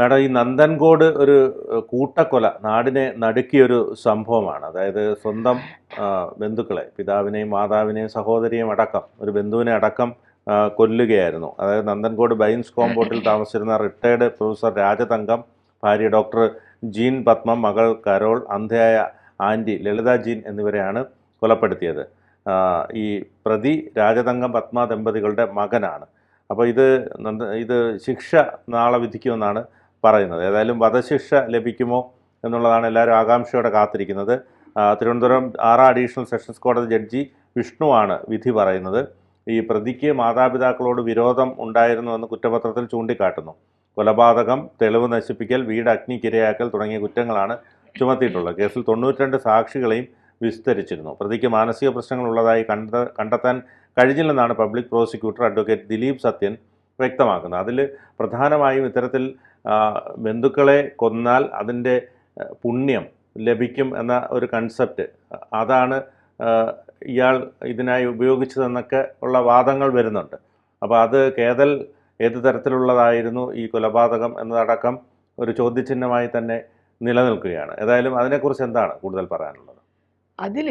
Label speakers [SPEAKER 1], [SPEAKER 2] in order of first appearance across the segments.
[SPEAKER 1] Madam ഈ നന്ദൻകോട് ഒരു കൂട്ടക്കൊല നാടിനെ നടുക്കിയൊരു സംഭവമാണ്. അതായത് സ്വന്തം ബന്ധുക്കളെ പിതാവിനെയും മാതാവിനെയും സഹോദരിയും അടക്കം ഒരു ബന്ധുവിനെ അടക്കം കൊല്ലുകയായിരുന്നു. അതായത് നന്ദൻകോട് ബൈൻസ് കോമ്പൗണ്ടിൽ താമസിച്ചിരുന്ന റിട്ടയർഡ് പ്രൊഫസർ രാജതങ്കം ഭാര്യ ഡോക്ടർ ജീൻ പത്മം മകൾ കരോൾ അന്ധയായ ആന്റി ലളിത ജീൻ എന്നിവരെയാണ് കൊലപ്പെടുത്തിയത്. ഈ പ്രതി രാജതങ്കം പത്മ ദമ്പതികളുടെ മകനാണ്. അപ്പോൾ ഇത് ഇത് ശിക്ഷ നാളെ വിധിക്കുമെന്നാണ് പറയുന്നത്. ഏതായാലും വധശിക്ഷ ലഭിക്കുമോ എന്നുള്ളതാണ് എല്ലാവരും ആകാംക്ഷയോടെ കാത്തിരിക്കുന്നത്. തിരുവനന്തപുരം ആറാം അഡീഷണൽ സെഷൻസ് കോടതി ജഡ്ജി വിഷ്ണുവാണ് വിധി പറയുന്നത്. ഈ പ്രതിക്ക് മാതാപിതാക്കളോട് വിരോധം ഉണ്ടായിരുന്നുവെന്ന് കുറ്റപത്രത്തിൽ ചൂണ്ടിക്കാട്ടുന്നു. കൊലപാതകം തെളിവ് നശിപ്പിക്കൽ വീട് അഗ്നിക്കിരയാക്കൽ തുടങ്ങിയ കുറ്റങ്ങളാണ് ചുമത്തിയിട്ടുള്ളത്. കേസിൽ തൊണ്ണൂറ്റിരണ്ട് സാക്ഷികളെയും വിസ്തരിച്ചിരുന്നു. പ്രതിക്ക് മാനസിക പ്രശ്നങ്ങൾ ഉള്ളതായി കണ്ട കണ്ടെത്താൻ കഴിഞ്ഞില്ലെന്നാണ് public prosecutor advocate Dileep Sathyan വ്യക്തമാക്കുന്നത് അതിൽ പ്രധാനമായും ഇത്തരത്തിൽ ബന്ധുക്കളെ കൊന്നാൽ അതിന്റെ പുണ്യം ലഭിക്കും എന്ന ഒരു കൺസെപ്റ്റ് അതാണ് ഇയാൾ ഇതിനായി ഉപയോഗിച്ചതെന്നൊക്കെ ഉള്ള വാദങ്ങൾ വരുന്നുണ്ട്. അപ്പോൾ അത് കേതൽ ഏത് തരത്തിലുള്ളതായിരുന്നു ഈ കൊലപാതകം എന്നതടക്കം ഒരു ചോദ്യചിഹ്നമായി തന്നെ നിലനിൽക്കുകയാണ്. ഏതായാലും അതിനെക്കുറിച്ച് എന്താണ് കൂടുതൽ പറയാനുള്ളത്?
[SPEAKER 2] അതിൽ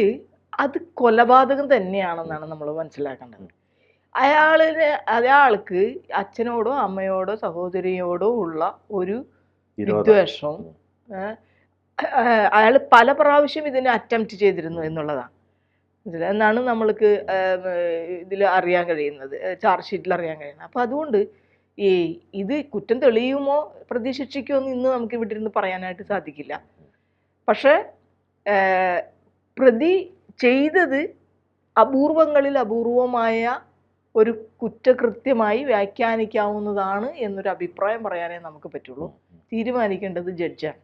[SPEAKER 2] അത് കൊലപാതകം തന്നെയാണെന്നാണ് നമ്മൾ മനസ്സിലാക്കേണ്ടത്. അയാളിന് അയാൾക്ക് അച്ഛനോടോ അമ്മയോടോ സഹോദരിയോടോ ഉള്ള ഒരു വിദ്വേഷവും അയാൾ പല പ്രാവശ്യം ഇതിനെ അറ്റംപ്റ്റ് ചെയ്തിരുന്നു എന്നുള്ളതാണ്? എന്നാണ് നമ്മൾക്ക് ഇതിൽ അറിയാൻ കഴിയുന്നത് ചാർജ് ഷീറ്റിൽ അറിയാൻ കഴിയുന്നത്. അപ്പോൾ അതുകൊണ്ട് ഈ ഇത് കുറ്റം തെളിയുമോ പ്രതി ശിക്ഷിക്കുമോ എന്ന് ഇന്ന് നമുക്ക് ഇവിടെ ഇരുന്ന് പറയാനായിട്ട് സാധിക്കില്ല. പക്ഷേ പ്രതി ചെയ്തത് അപൂർവങ്ങളിൽ അപൂർവമായ ഒരു കുറ്റകൃത്യമായി വ്യാഖ്യാനിക്കാവുന്നതാണ് എന്നൊരു അഭിപ്രായം പറയാനേ നമുക്ക് പറ്റുള്ളൂ. തീരുമാനിക്കേണ്ടത് ജഡ്ജാണ്.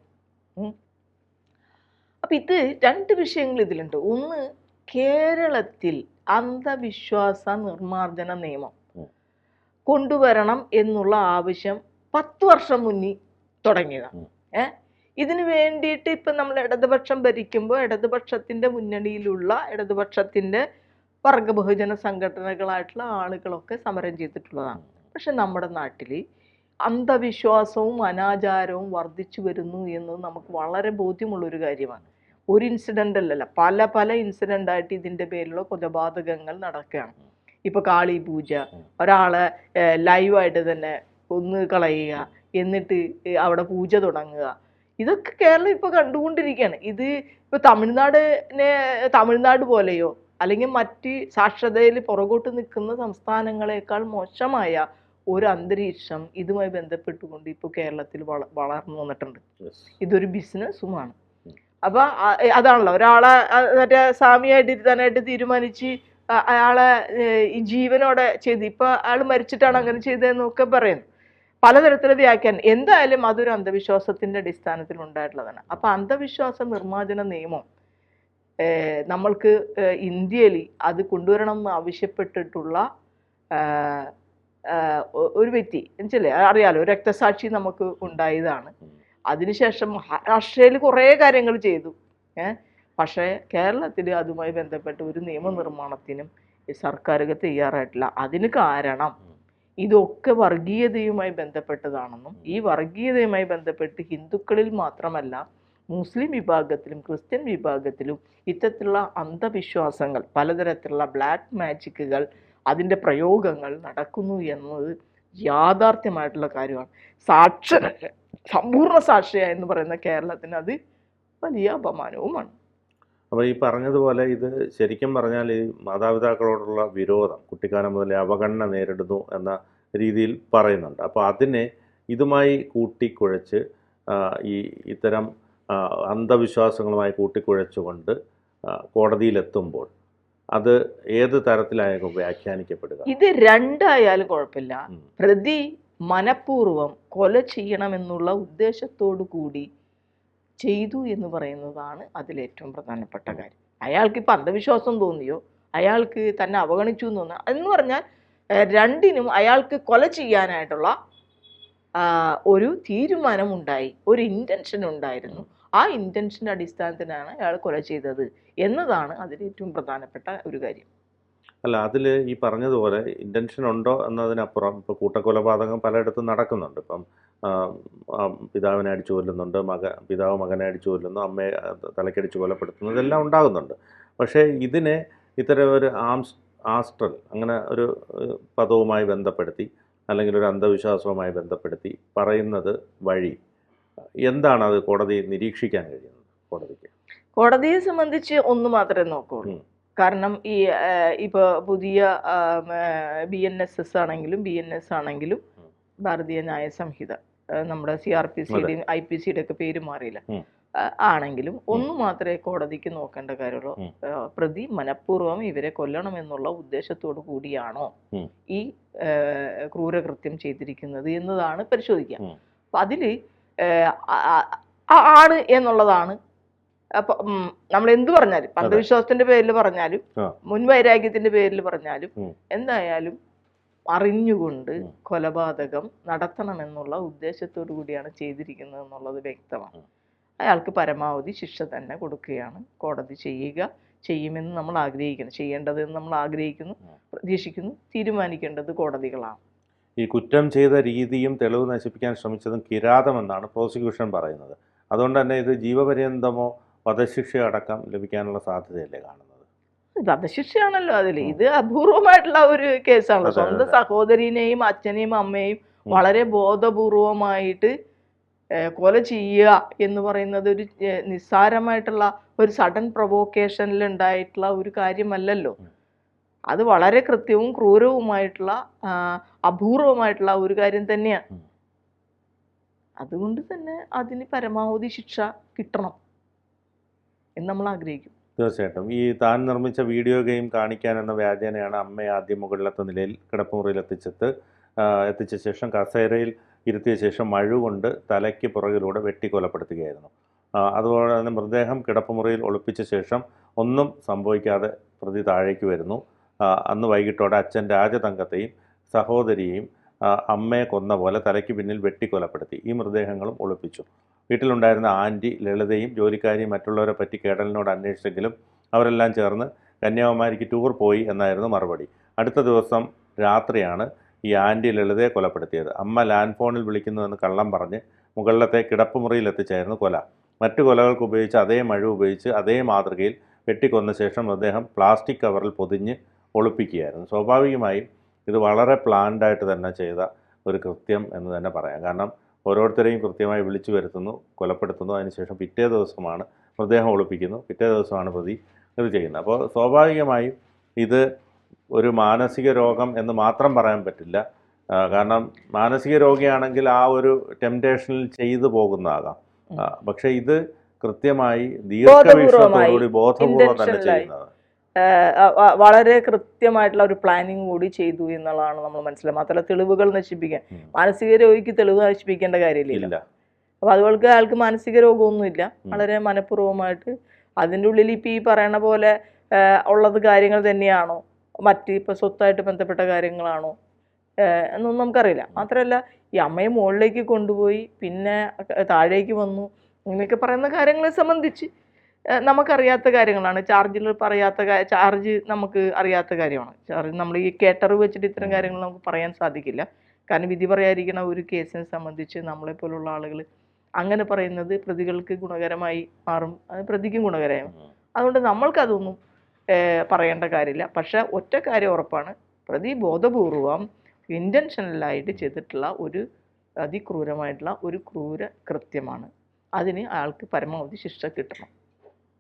[SPEAKER 2] അപ്പം ഇത് രണ്ട് വിഷയങ്ങൾ ഇതിലുണ്ട്. ഒന്ന് കേരളത്തിൽ അന്ധവിശ്വാസ നിർമ്മാർജന നിയമം കൊണ്ടുവരണം എന്നുള്ള ആവശ്യം പത്ത് വർഷം മുന്നിൽ തുടങ്ങിയതാണ്. ഏ? ഇതിനു വേണ്ടിയിട്ട് ഇപ്പം നമ്മൾ ഇടതുപക്ഷം ഭരിക്കുമ്പോൾ ഇടതുപക്ഷത്തിന്റെ മുന്നണിയിലുള്ള ഇടതുപക്ഷത്തിന്റെ വർഗ ബഹുജന സംഘടനകളായിട്ടുള്ള ആളുകളൊക്കെ സമരം ചെയ്തിട്ടുള്ളതാണ് പക്ഷെ നമ്മുടെ നാട്ടിൽ അന്ധവിശ്വാസവും അനാചാരവും വർദ്ധിച്ചു വരുന്നു എന്ന് നമുക്ക് വളരെ ബോധ്യമുള്ളൊരു കാര്യമാണ്. ഒരു ഇൻസിഡന്റ് അല്ലല്ല പല പല ഇൻസിഡന്റായിട്ട് ഇതിന്റെ പേരിലുള്ള കൊലപാതകങ്ങൾ നടക്കുകയാണ്. ഇപ്പോൾ കാളി പൂജ ഒരാളെ ലൈവായിട്ട് തന്നെ കൊന്ന് കളയുക എന്നിട്ട് അവിടെ പൂജ തുടങ്ങുക. ഇതൊക്കെ കേരളം ഇപ്പോൾ കണ്ടുകൊണ്ടിരിക്കുകയാണ്. ഇത് ഇപ്പോൾ തമിഴ്നാടിനെ തമിഴ്നാട് പോലെയോ അല്ലെങ്കിൽ മറ്റ് സാക്ഷരതയിൽ പുറകോട്ട് നിൽക്കുന്ന സംസ്ഥാനങ്ങളെക്കാൾ മോശമായ ഒരു അന്തരീക്ഷം ഇതുമായി ബന്ധപ്പെട്ടുകൊണ്ട് ഇപ്പോൾ കേരളത്തിൽ വള വളർന്നു വന്നിട്ടുണ്ട്. ഇതൊരു ബിസിനസ്സുമാണ്. അപ്പൊ അതാണല്ലോ. ഒരാളെ മറ്റേ സ്വാമിയായിട്ട് ഇരുത്താനായിട്ട് തീരുമാനിച്ച് അയാളെ ഈ ജീവനോടെ ചെയ്ത്. ഇപ്പൊ അയാൾ മരിച്ചിട്ടാണ് അങ്ങനെ ചെയ്തതെന്നൊക്കെ പറയുന്നു. പലതരത്തിലുള്ള വ്യാഖ്യാനം. എന്തായാലും അതൊരു അന്ധവിശ്വാസത്തിന്റെ അടിസ്ഥാനത്തിൽ ഉണ്ടായിട്ടുള്ളതാണ് അപ്പൊ അന്ധവിശ്വാസ നിർമ്മാർജന നിയമം നമ്മൾക്ക് ഇന്ത്യയിൽ അത് കൊണ്ടുവരണം എന്ന് ആവശ്യപ്പെട്ടിട്ടുള്ള ഒരു വ്യക്തി എന്നുവെച്ചല്ലേ? അറിയാലോ രക്തസാക്ഷി നമുക്ക് ഉണ്ടായതാണ്. അതിനുശേഷം മഹാരാഷ്ട്രയിൽ കുറേ കാര്യങ്ങൾ ചെയ്തു. ഏ പക്ഷേ കേരളത്തിൽ അതുമായി ബന്ധപ്പെട്ട് ഒരു നിയമനിർമ്മാണത്തിനും ഈ സർക്കാരുകൾ തയ്യാറായിട്ടില്ല. അതിന് കാരണം ഇതൊക്കെ വർഗീയതയുമായി ബന്ധപ്പെട്ടതാണെന്നും ഈ വർഗീയതയുമായി ബന്ധപ്പെട്ട് ഹിന്ദുക്കളിൽ മാത്രമല്ല മുസ്ലിം വിഭാഗത്തിലും ക്രിസ്ത്യൻ വിഭാഗത്തിലും ഇത്തരത്തിലുള്ള അന്ധവിശ്വാസങ്ങൾ പലതരത്തിലുള്ള ബ്ലാക്ക് മാജിക്കുകൾ അതിന്റെ പ്രയോഗങ്ങൾ നടക്കുന്നു എന്നത് യാഥാർത്ഥ്യമായിട്ടുള്ള കാര്യമാണ്. സാക്ഷര സമ്പൂർണ സാക്ഷര എന്ന് പറയുന്ന കേരളത്തിന് അത് വലിയ അപമാനവുമാണ്.
[SPEAKER 1] അപ്പോൾ ഈ പറഞ്ഞതുപോലെ ഇത് ശരിക്കും പറഞ്ഞാൽ ഈ മാതാപിതാക്കളോടുള്ള വിരോധം കുട്ടിക്കാലം മുതലേ അവഗണന നേരിടുന്നു എന്ന രീതിയിൽ പറയുന്നുണ്ട്. അപ്പോൾ അതിനെ ഇതുമായി കൂട്ടിക്കുഴച്ച് ഈ ഇത്തരം അന്ധവിശ്വാസങ്ങളുമായി കൂട്ടിക്കുഴച്ചുകൊണ്ട് കോടതിയിലെത്തുമ്പോൾ അത് ഏത് തരത്തിലായാലും വ്യാഖ്യാനിക്കപ്പെടുക.
[SPEAKER 2] ഇത് രണ്ടായാലും കുഴപ്പമില്ല. പ്രതി മനപൂർവം കൊല ചെയ്യണമെന്നുള്ള ഉദ്ദേശത്തോടു കൂടി ചെയ്തു എന്ന് പറയുന്നതാണ് അതിലേറ്റവും പ്രധാനപ്പെട്ട കാര്യം. അയാൾക്ക് ഇപ്പം അന്ധവിശ്വാസം തോന്നിയോ? അയാൾക്ക് തന്നെ അവഗണിച്ചു എന്ന് തോന്നുന്നു എന്ന് പറഞ്ഞാൽ രണ്ടിനും അയാൾക്ക് കൊല ചെയ്യാനായിട്ടുള്ള ഒരു തീരുമാനമുണ്ടായി ഒരു ഇന്റൻഷൻ ഉണ്ടായിരുന്നു. ആ ഇന്റൻഷന്റെ അടിസ്ഥാനത്തിലാണ് അയാൾ കൊല ചെയ്തത് എന്നതാണ് അതിൽ ഏറ്റവും പ്രധാനപ്പെട്ട ഒരു കാര്യം.
[SPEAKER 1] അല്ല അതിൽ ഈ പറഞ്ഞതുപോലെ ഇന്റൻഷൻ ഉണ്ടോ എന്നതിനപ്പുറം ഇപ്പോൾ കൂട്ടക്കൊലപാതകം പലയിടത്തും നടക്കുന്നുണ്ട്. ഇപ്പം പിതാവിനെ അടിച്ചു കൊല്ലുന്നുണ്ട് മക പിതാവ് മകനെ അടിച്ചു കൊല്ലുന്നു അമ്മയെ തലക്കടിച്ച് കൊലപ്പെടുത്തുന്നു ഇതെല്ലാം ഉണ്ടാകുന്നുണ്ട്. പക്ഷേ ഇതിനെ ഇത്തരം ഒരു ആംസ് ആസ്ട്രൽ അങ്ങനെ ഒരു പദവുമായി ബന്ധപ്പെടുത്തി അല്ലെങ്കിൽ ഒരു അന്ധവിശ്വാസവുമായി ബന്ധപ്പെടുത്തി പറയുന്നത് വഴി എന്താണ് അത് കോടതി നിരീക്ഷിക്കാൻ കഴിയുന്നത്? കോടതിക്ക്.
[SPEAKER 2] കോടതിയെ സംബന്ധിച്ച് ഒന്ന് മാത്രമേ നോക്കുള്ളൂ. കാരണം ഈ ഇപ്പോൾ ഇപ്പൊ പുതിയ ബി എൻ എസ് എസ് ആണെങ്കിലും ബി എൻ എസ് ആണെങ്കിലും ഭാരതീയ ന്യായ സംഹിത നമ്മുടെ സി ആർ പി സിയുടെയും ഐ പി സിയുടെ ഒക്കെ പേര് മാറിയില്ല. ആണെങ്കിലും ഒന്ന് മാത്രമേ കോടതിക്ക് നോക്കേണ്ട കാര്യമുള്ളൂ. പ്രതി മനഃപൂർവം ഇവരെ കൊല്ലണം എന്നുള്ള ഉദ്ദേശത്തോടു കൂടിയാണോ ഈ ക്രൂരകൃത്യം ചെയ്തിരിക്കുന്നത് എന്നതാണ് പരിശോധിക്കുക. അപ്പൊ അതിൽ ആണ് എന്നുള്ളതാണ്. അപ്പൊ നമ്മൾ എന്ത് പറഞ്ഞാലും അന്ധവിശ്വാസത്തിന്റെ പേരിൽ പറഞ്ഞാലും. മുൻവൈരാഗ്യത്തിന്റെ പേരിൽ പറഞ്ഞാലും എന്തായാലും അറിഞ്ഞുകൊണ്ട്. കൊലപാതകം നടത്തണമെന്നുള്ള ഉദ്ദേശത്തോടു കൂടിയാണ് ചെയ്തിരിക്കുന്നത് എന്നുള്ളത് വ്യക്തമാണ്. അയാൾക്ക് പരമാവധി ശിക്ഷ തന്നെ കൊടുക്കുകയാണ്. കോടതി ചെയ്യുക ചെയ്യുമെന്ന് നമ്മൾ ആഗ്രഹിക്കുന്നു. ചെയ്യേണ്ടതെന്ന് നമ്മൾ ആഗ്രഹിക്കുന്നു. പ്രതീക്ഷിക്കുന്നു തീരുമാനിക്കേണ്ടത് കോടതികളാണ്.
[SPEAKER 1] ഈ കുറ്റം ചെയ്ത രീതിയും തെളിവ് നശിപ്പിക്കാൻ ശ്രമിച്ചതും കിരാതമെന്നാണ് പ്രോസിക്യൂഷൻ പറയുന്നത്. അതുകൊണ്ട് തന്നെ ഇത് ജീവപര്യന്തമോ വധശിക്ഷയോ അടക്കം ലഭിക്കാനുള്ള സാധ്യതയല്ലേ കാണുന്നത്?
[SPEAKER 2] വധശിക്ഷയാണല്ലോ അതിൽ ഇത് അപൂർവമായിട്ടുള്ള ഒരു കേസാണല്ലോ. സ്വന്തം സഹോദരീനെയും അച്ഛനെയും അമ്മയെയും വളരെ ബോധപൂർവമായിട്ട് കൊല ചെയ്യുക എന്ന് പറയുന്നത് ഒരു നിസ്സാരമായിട്ടുള്ള ഒരു സഡൻ പ്രൊവോക്കേഷനിൽ ഉണ്ടായിട്ടുള്ള ഒരു കാര്യമല്ലല്ലോ. അത് വളരെ കൃത്യവും ക്രൂരവുമായിട്ടുള്ള അപൂർവമായിട്ടുള്ള ഒരു കാര്യം തന്നെയാണ് അതുകൊണ്ട് തന്നെ അതിന് പരമാവധി ശിക്ഷ കിട്ടണം എന്ന് നമ്മൾ ആഗ്രഹിക്കും.
[SPEAKER 1] തീർച്ചയായിട്ടും. ഈ താൻ നിർമ്മിച്ച വീഡിയോ ഗെയിം കാണിക്കാൻ എന്ന വ്യാജേനയാണ് അമ്മയെ ആദ്യം മുകളിലത്തെ നിലയിൽ കിടപ്പുമുറിയിൽ എത്തിച്ചത് എത്തിച്ച ശേഷം കസേരയിൽ ഇരുത്തിയ ശേഷം മഴ കൊണ്ട് തലയ്ക്ക് പുറകിലൂടെ വെട്ടി കൊലപ്പെടുത്തുകയായിരുന്നു അതുപോലെ തന്നെ മൃതദേഹം കിടപ്പുമുറിയിൽ ഒളിപ്പിച്ച ശേഷം ഒന്നും സംഭവിക്കാതെ പ്രതി താഴേക്ക് വരുന്നു. അന്ന് വൈകിട്ടോടെ അച്ഛൻ രാജതങ്കത്തെയും സഹോദരിയെയും അമ്മയെ കൊന്ന പോലെ തലയ്ക്ക് പിന്നിൽ വെട്ടിക്കൊലപ്പെടുത്തി. ഈ മൃതദേഹങ്ങളും ഒളിപ്പിച്ചു. വീട്ടിലുണ്ടായിരുന്ന ആന്റി ലളിതയും ജോലിക്കാരിയും മറ്റുള്ളവരെ പറ്റി കേടലിനോട് അന്വേഷിച്ചെങ്കിലും അവരെല്ലാം ചേർന്ന് കന്യാകുമാരിക്ക് ടൂർ പോയി എന്നായിരുന്നു മറുപടി. അടുത്ത ദിവസം രാത്രിയാണ് ഈ ആന്റി ലളിതയെ കൊലപ്പെടുത്തിയത്. അമ്മ ലാൻഡ് ഫോണിൽ വിളിക്കുന്നുവെന്ന് കള്ളം പറഞ്ഞ് മുകളിലത്തെ കിടപ്പുമുറിയിൽ എത്തിച്ചായിരുന്നു കൊല. മറ്റു കൊലകൾക്ക് ഉപയോഗിച്ച് അതേ മഴ ഉപയോഗിച്ച് അതേ മാതൃകയിൽ വെട്ടിക്കൊന്ന ശേഷം മൃതദേഹം പ്ലാസ്റ്റിക് കവറിൽ പൊതിഞ്ഞ് ഒളിപ്പിക്കുകയായിരുന്നു സ്വാഭാവികമായും ഇത് വളരെ പ്ലാൻഡായിട്ട് തന്നെ ചെയ്ത ഒരു കൃത്യം എന്ന് തന്നെ പറയാം. കാരണം ഓരോരുത്തരെയും കൃത്യമായി വിളിച്ചു വരുത്തുന്നു കൊലപ്പെടുത്തുന്നു. അതിനുശേഷം പിറ്റേ ദിവസമാണ് മൃതദേഹം ഒളിപ്പിക്കുന്നു. പിറ്റേ ദിവസമാണ് പ്രതി ഇത് ചെയ്യുന്നത്. അപ്പോൾ സ്വാഭാവികമായും ഇത് ഒരു മാനസിക രോഗം എന്ന് മാത്രം പറയാൻ പറ്റില്ല. കാരണം മാനസിക രോഗിയാണെങ്കിൽ ആ ഒരു ടെംപ്റ്റേഷനിൽ ചെയ്തു പോകുന്നതാകാം. പക്ഷേ ഇത് കൃത്യമായി ദീർഘവീക്ഷണത്തോടുകൂടി ബോധപൂർവം തന്നെ
[SPEAKER 2] intentional വളരെ കൃത്യമായിട്ടുള്ള ഒരു പ്ലാനിങ് കൂടി ചെയ്തു എന്നുള്ളതാണ് നമ്മൾ മനസ്സിലാക്കുക മാത്രമല്ല തെളിവുകൾ നശിപ്പിക്കാൻ. മാനസിക രോഗിക്ക് തെളിവ് നശിപ്പിക്കേണ്ട കാര്യമില്ല. അപ്പൊ അതുപോലെ അയാൾക്ക് മാനസിക രോഗമൊന്നുമില്ല. വളരെ മനഃപൂർവമായിട്ട് അതിന്റെ ഉള്ളിൽ ഇപ്പം ഈ പറയണ പോലെ ഉള്ളത് കാര്യങ്ങൾ തന്നെയാണോ? മറ്റ് ഇപ്പൊ സ്വത്തായിട്ട് ബന്ധപ്പെട്ട കാര്യങ്ങളാണോ? എന്നൊന്നും നമുക്കറിയില്ല. മാത്രമല്ല ഈ അമ്മയെ മുകളിലേക്ക് കൊണ്ടുപോയി പിന്നെ താഴേക്ക് വന്നു ഇങ്ങനെയൊക്കെ പറയുന്ന കാര്യങ്ങളെ സംബന്ധിച്ച് നമുക്കറിയാത്ത കാര്യങ്ങളാണ്. ചാർജിൽ പറയാത്ത ചാർജ് നമുക്ക് അറിയാത്ത കാര്യമാണ്. ചാർജ് നമ്മൾ ഈ കേട്ടറിവ് വെച്ചിട്ട് ഇത്തരം കാര്യങ്ങൾ നമുക്ക് പറയാൻ സാധിക്കില്ല. കാരണം വിധി പറയാതിരിക്കുന്ന ഒരു കേസിനെ സംബന്ധിച്ച് നമ്മളെപ്പോലുള്ള ആളുകൾ അങ്ങനെ പറയുന്നത് പ്രതികൾക്ക് ഗുണകരമായി മാറും. അത് പ്രതിക്കും
[SPEAKER 1] ഗുണകരമാകും.
[SPEAKER 2] അതുകൊണ്ട് നമ്മൾക്കതൊന്നും പറയേണ്ട കാര്യമില്ല. പക്ഷെ ഒറ്റ കാര്യം ഉറപ്പാണ്. പ്രതി ബോധപൂർവം ഇന്റൻഷനലായിട്ട് ചെയ്തിട്ടുള്ള ഒരു അതിക്രൂരമായിട്ടുള്ള ഒരു ക്രൂര കൃത്യമാണ്. അതിന് അയാൾക്ക് പരമാവധി ശിക്ഷ കിട്ടണം.